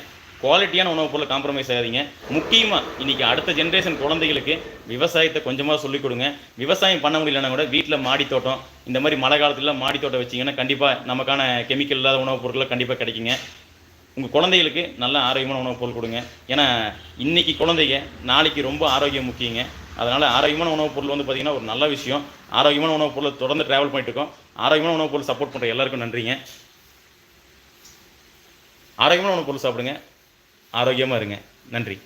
குவாலிட்டியான உணவுப் பொருளை காம்ப்ரமைஸ் ஆகாதீங்க. முக்கியமாக இன்றைக்கி அடுத்த ஜென்ரேஷன் குழந்தைகளுக்கு விவசாயத்தை கொஞ்சமாக சொல்லிக் கொடுங்க. விவசாயம் பண்ண முடியலன்னா கூட வீட்டில் மாடி தோட்டம் இந்த மாதிரி மழை காலத்தில் மாடி தோட்டம் வச்சிங்கன்னா கண்டிப்பாக நமக்கான கெமிக்கல் இல்லாத உணவுப் பொருட்களை கண்டிப்பாக கிடைக்குங்க. உங்கள் குழந்தைகளுக்கு நல்ல ஆரோக்கியமான உணவுப் பொருள் கொடுங்க. ஏன்னா இன்றைக்கி குழந்தைங்க நாளைக்கு ரொம்ப ஆரோக்கியம் முக்கியங்க. அதனால் ஆரோக்கியமான உணவுப் பொருள் வந்து பார்த்திங்கன்னா ஒரு நல்ல விஷயம். ஆரோக்கியமான உணவுப் பொருளை தொடர்ந்து ட்ராவல் பண்ணிட்டு இருக்கோம் ஆரோக்கியமான உணவுப் பொருள் சப்போர்ட் பண்ணுற எல்லாருக்கும் நன்றிங்க. ஆரோக்கியமான உணவுப் பொருள் சாப்பிடுங்க. ஆரோக்கியமாக இருங்க. நன்றி.